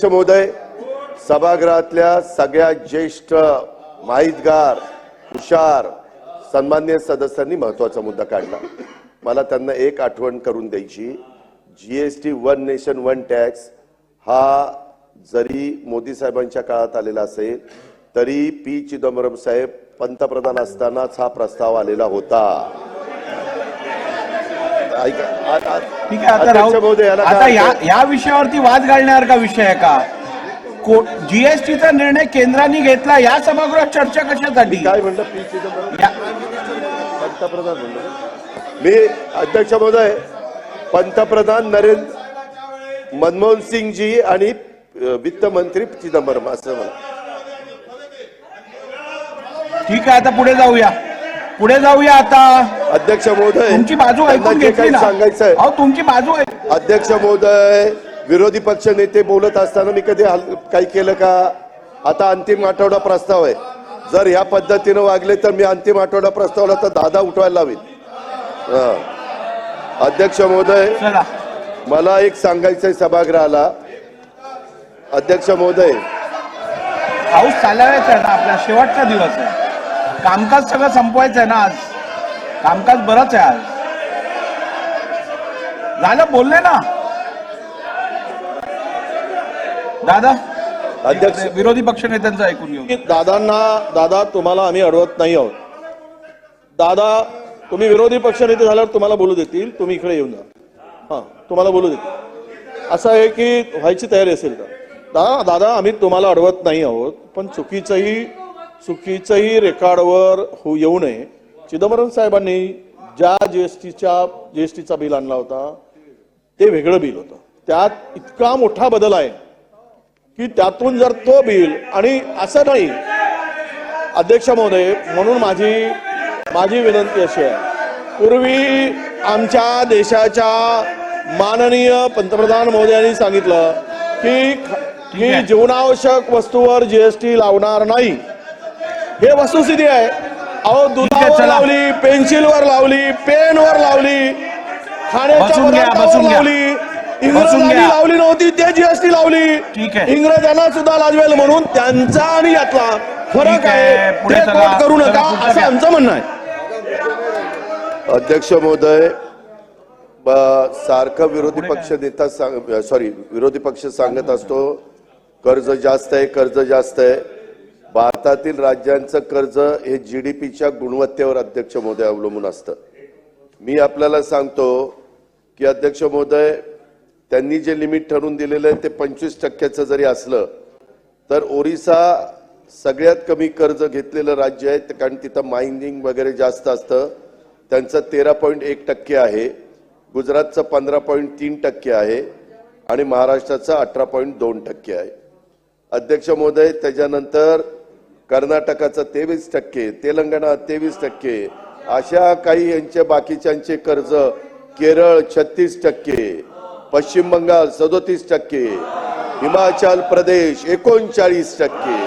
अध्यक्ष महोदय सभागृहातल्या सगळ्या ज्येष्ठ माहितगार हुशार सन्मान्य सदस्यांनी महत्त्वाचा मुद्दा काढला. मला त्यांना एक आठवण करून द्यायची. GST one nation one tax हा जरी मोदी साहेबांच्या काळात आलेला असेल तरी पी चिदंबरम साहेब पंतप्रधान असतानाच हा प्रस्ताव आलेला होता. ठीक आहे आता राहू आता या विषयावरती वाद घालणार का विषय आहे का? जीएसटीचा निर्णय केंद्राने घेतला या सभागृहात चर्चा कशासाठी? काय म्हणलं? पी पंतप्रधान मी अध्यक्ष महोदय पंतप्रधान नरेंद्र मनमोहन सिंगजी आणि अ, वित्त मंत्री चिदंबरम असं म्हणा. ठीक आहे आता पुढे जाऊया. पुढे जाऊया आता. अध्यक्ष महोदय तुमची बाजू ऐकून घेतली सांगायचंय. अहो तुमची बाजू आहे अध्यक्ष महोदय विरोधी पक्ष नेते बोलत असताना मी कधी काही केलं का? आता अंतिम आठवडा प्रस्ताव आहे. जर या पद्धतीनं वागले तर मी अंतिम आठवडा प्रस्तावला तर दादा उठवायला लावेल हा. अध्यक्ष महोदय चला. मला एक सांगायचंय सभागृहाला. अध्यक्ष महोदय पाऊस चालावायचा आहे ना आपला. शेवटचा दिवस आहे. कामकाज सगळं संपवायचं आहे ना आज. कामकाज बरंच आहे आज. झालं बोलले ना. दादा अध्यक्ष विरोधी पक्ष नेत्यांचं ऐकून घेऊ. की दादांना दादा तुम्हाला आम्ही अडवत नाही आहोत. दादा तुम्ही विरोधी पक्षनेते झाल्यावर तुम्हाला बोलू देतील. तुम्ही इकडे येऊन जा. हां तुम्हाला बोलू देतील. असं आहे की व्हायची तयारी असेल तर दादा दादा आम्ही तुम्हाला अडवत नाही आहोत पण चुकीचंही चुकीचंही रेकॉर्डवर होऊ येऊ नये. चिदंबरम साहेबांनी ज्या जीएसटीच्या जीएसटीचा बिल आणला होता ते वेगळं बिल होतं. त्यात इतका मोठा बदल आहे की त्यातून जर तो बिल आणि असं नाही अध्यक्ष महोदय म्हणून माझी माझी विनंती अशी आहे. पूर्वी आमच्या देशाच्या माननीय पंतप्रधान महोदयांनी सांगितलं की आहे. जीवनावश्यक वस्तूवर जीएसटी लावणार नाही. हे वस्तुस्थिती आहे. अहो दुधावर. लावली पेन्सिलवर लावली पेनवर लावली. लावली बसून इंग्रजांनी. लावली नव्हती ते जीएसटी लावली. इंग्रजांना सुद्धा लाजवेल म्हणून त्यांचा आणि यातला फरक आहे. ते करू नका असं. आमचं म्हणणं आहे अध्यक्ष महोदय ब- सारखं विरोधी पक्ष नेता सांग सॉरी विरोधी पक्ष सांगत असतो कर्ज जास्त आहे कर्ज जास्त आहे भारतातील राज्यांचं कर्ज हे जी डी पीच्या गुणवत्तेवर अध्यक्ष महोदय अवलंबून असतं. मी आपल्याला सांगतो की अध्यक्ष महोदय त्यांनी जे लिमिट ठरवून दिलेलं आहे ते पंचवीस टक्क्याचं जरी असलं तर ओरिसा सगळ्यात कमी कर्ज घेतलेलं राज्य आहे कारण तिथं मायनिंग वगैरे जास्त असतं. त्यांचं तेरा पॉईंट एक टक्के आहे गुजरातचं पंधरा पॉईंट तीन टक्के आहे आणि महाराष्ट्राचं अठरा पॉईंट दोन टक्के आहे. अध्यक्ष महोदय त्याच्यानंतर कर्नाटकाचं तेवीस टक्के तेलंगणा तेवीस टक्के अशा काही यांच्या बाकीच्यांचे कर्ज केरळ छत्तीस टक्के पश्चिम बंगाल सदोतीस टक्के हिमाचल प्रदेश एकोणचाळीस टक्के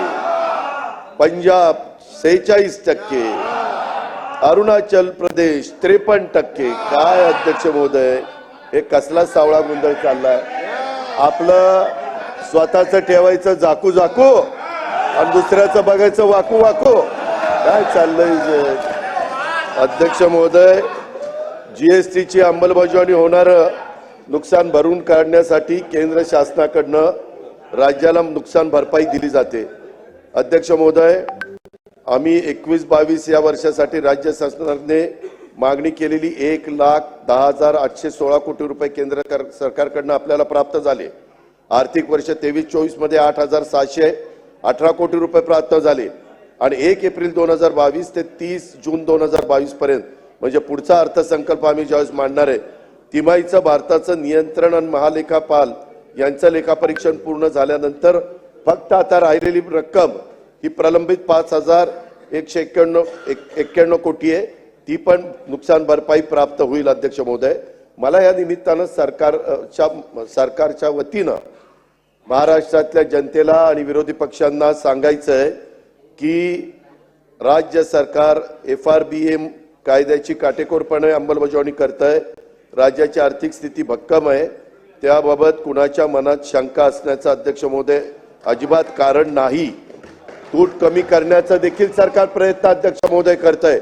पंजाब सेहेचाळीस टक्के अरुणाचल प्रदेश त्रेपन्न टक्के. काय अध्यक्ष महोदय हे कसला सावळा गोंधळ चाललाय? आपलं स्वतःच ठेवायचं जाकू जाकू आणि दुसऱ्याचं बघायचं वाकू वाकू. काय चाललंय अध्यक्ष महोदय जीएसटीची अंमलबजावणी होणारं नुकसान भरून काढण्यासाठी केंद्र शासनाकडनं राज्याला नुकसान भरपाई दिली जाते. अध्यक्ष महोदय आम्ही एकवीस बावीस या वर्षासाठी राज्य शासनाने मागणी केलेली एक लाख दहा हजार आठशे सोळा कोटी रुपये केंद्र कर- सरकारकडनं आपल्याला प्राप्त झाले. आर्थिक वर्ष तेवीस चोवीसमध्ये आठ हजार सहाशे अठरा कोटी रुपये प्राप्त झाले. आणि एक एप्रिल दोन हजार बावीस ते तीस जून दोन हजार बावीस पर्यंत म्हणजे पुढचा अर्थसंकल्प आम्ही ज्यावेळेस मांडणार आहे तिमाहीचं भारताचं नियंत्रण आणि महालेखापाल यांचं लेखापरीक्षण पूर्ण झाल्यानंतर फक्त आता राहिलेली रक्कम ही प्रलंबित पाच हजार एकशे एक्क्याण्णव एक- एक्क्याण्णव कोटी आहे. ती पण नुकसान भरपाई प्राप्त होईल अध्यक्ष महोदय. मला या निमित्तानं सरकारच्या सरकारच्या वतीनं महाराष्ट्रातल्या जनतेला आणि विरोधी पक्षांना सांगायचं आहे की राज्य सरकार एफ आर बी एम कायद्याची काटेकोरपणे अंमलबजावणी करत आहे राज्याची आर्थिक स्थिती भक्कम आहे. त्याबाबत कुणाच्या मनात शंका असण्याचं अध्यक्ष महोदय अजिबात कारण नाही. तूट कमी करण्याचा देखील सरकार प्रयत्न अध्यक्ष महोदय करत आहे